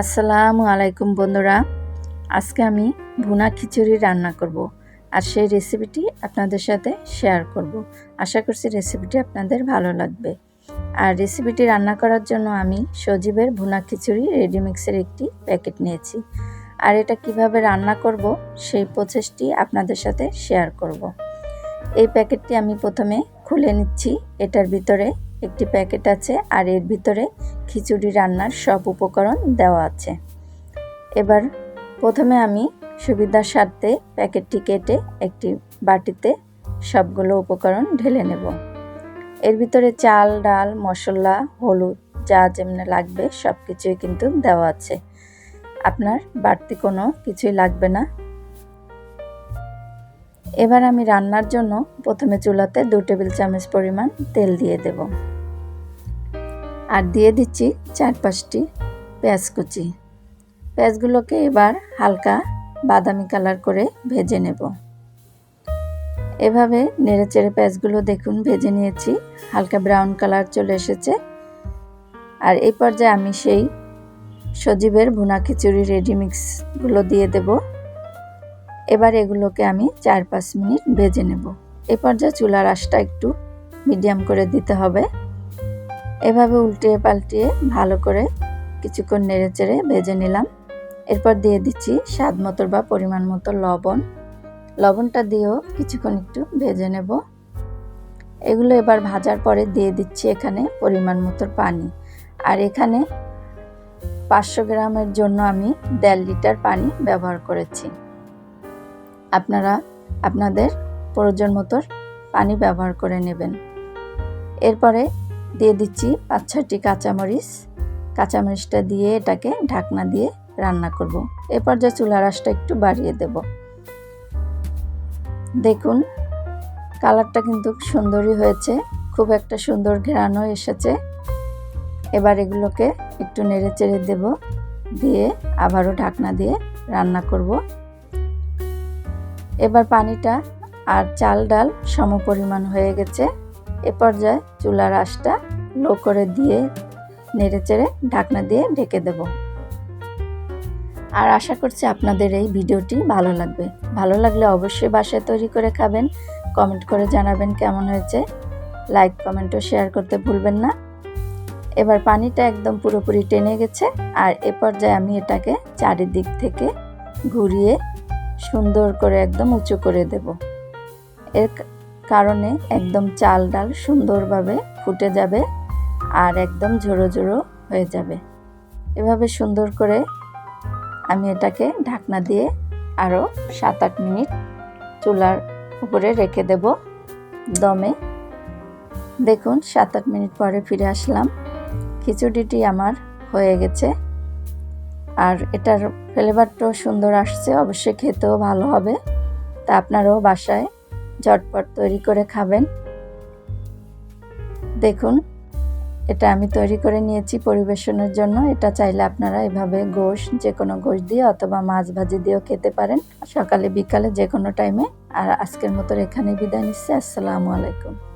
আসসালামু আলাইকুম বন্ধুরা। আজকে আমি ভুনা খিচুড়ি রান্না করব আর সেই রেসিপিটি আপনাদের সাথে শেয়ার করব। আশা করছি রেসিপিটি আপনাদের ভালো লাগবে। আর রেসিপিটি রান্না করার জন্য আমি সজীবের ভুনা খিচুড়ি রেডিমিক্সের একটি প্যাকেট নিয়েছি। আর এটা কীভাবে রান্না করব সেই প্রসেসটি আপনাদের সাথে শেয়ার করব। এই প্যাকেটটি আমি প্রথমে খুলে নিচ্ছি। এটার ভিতরে একটি প্যাকেট আছে আর এর ভিতরে খিচুড়ি রান্নার সব উপকরণ দেওয়া আছে। এবার প্রথমে আমি সুবিধার স্বার্থে প্যাকেটটি কেটে একটি বাটিতে সবগুলো উপকরণ ঢেলে নেব। এর ভিতরে চাল, ডাল, মশলা, হলুদ, যা যেমনি লাগবে সব কিছুই কিন্তু দেওয়া আছে। আপনার বাড়তি কোনো কিছুই লাগবে না। এবার আমি রান্নার জন্য প্রথমে চুলাতে দু টেবিল চামচ পরিমাণ তেল দিয়ে দেব। আর দিয়ে দিচ্ছি চার পাঁচটি পেঁয়াজ কুচি। পেঁয়াজগুলোকে এবার হালকা বাদামি কালার করে ভেজে নেব। এভাবে নেড়ে চেড়ে পেঁয়াজগুলো দেখুন, ভেজে নিয়েছি, হালকা ব্রাউন কালার চলে এসেছে। আর এই পর্যায়ে আমি সেই সজীবের ভুনা খিচুড়ি রেডি মিক্সগুলো দিয়ে দেব। এবার এগুলোকে আমি চার পাঁচ মিনিট ভেজে নেব। এ পর্যায়ে চুলার আঁশটা একটু মিডিয়াম করে দিতে হবে। এভাবে উল্টিয়ে পাল্টিয়ে ভালো করে কিছুক্ষণ নেড়ে চেড়ে ভেজে নিলাম। এরপর দিয়ে দিচ্ছি স্বাদ মতো বা পরিমাণ মতো লবণ। লবণটা দিয়েও কিছুক্ষণ একটু ভেজে নেব। এগুলো এবার ভাজার পরে দিয়ে দিচ্ছি এখানে পরিমাণ মতো পানি। আর এখানে পাঁচশো গ্রামের জন্য আমি দেড় লিটার পানি ব্যবহার করেছি। আপনারা আপনাদের প্রয়োজন মতো পানি ব্যবহার করে নেবেন। এরপরে দিয়ে দিচ্ছি পাঁচ ছটি কাঁচামরিচ। কাঁচামরিচটা দিয়ে এটাকে ঢাকনা দিয়ে রান্না করব। এরপর যে চুলার আঁশটা একটু বাড়িয়ে দেব। দেখুন, কালারটা কিন্তু সুন্দরই হয়েছে। খুব একটা সুন্দর ঘেরানো এসেছে। এবার এগুলোকে একটু নেড়ে চেড়ে দেব। দিয়ে আবারও ঢাকনা দিয়ে রান্না করব। এবার পানিটা আর চাল ডাল সম পরিমাণ হয়ে গেছে। এ পর্যায়ে চুলার আঁশটা লো করে দিয়ে নেড়ে চেড়ে ঢাকনা দিয়ে ঢেকে দেব। আর আশা করছি আপনাদের এই ভিডিওটি ভালো লাগবে। ভালো লাগলে অবশ্যই বাসায় তৈরি করে খাবেন, কমেন্ট করে জানাবেন কেমন হয়েছে। লাইক, কমেন্ট ও শেয়ার করতে ভুলবেন না। এবার পানিটা একদম পুরোপুরি টেনে গেছে আর এ পর্যায়ে আমি এটাকে চারিদিক থেকে ঘুরিয়ে সুন্দর করে একদম উঁচু করে দেব। এর কারণে একদম চাল ডাল সুন্দরভাবে ফুটে যাবে আর একদম ঝোড়ো ঝোড়ো হয়ে যাবে। এভাবে সুন্দর করে আমি এটাকে ঢাকনা দিয়ে আরও সাত আট মিনিট চুলার উপরে রেখে দেব দমে। দেখুন সাত আট মিনিট পরে ফিরে আসলাম। খিচুড়িটি আমার হয়ে গেছে। আর এটার ফ্লেভারটাও সুন্দর আসছে, অবশ্যই খেতেও ভালো হবে। তা আপনারাও বাসায় ঝটপট তৈরি করে খাবেন। দেখুন, এটা আমি তৈরি করে নিয়েছি পরিবেশনের জন্য। এটা চাইলে আপনারা এভাবে গোশ যে কোনো গোশ দিয়ে অথবা মাছ ভাজি দিয়েও খেতে পারেন। সকালে, বিকালে যে কোনো টাইমে আর আজকের মতো এখানে বিদায় নিচ্ছি। আসসালামু আলাইকুম।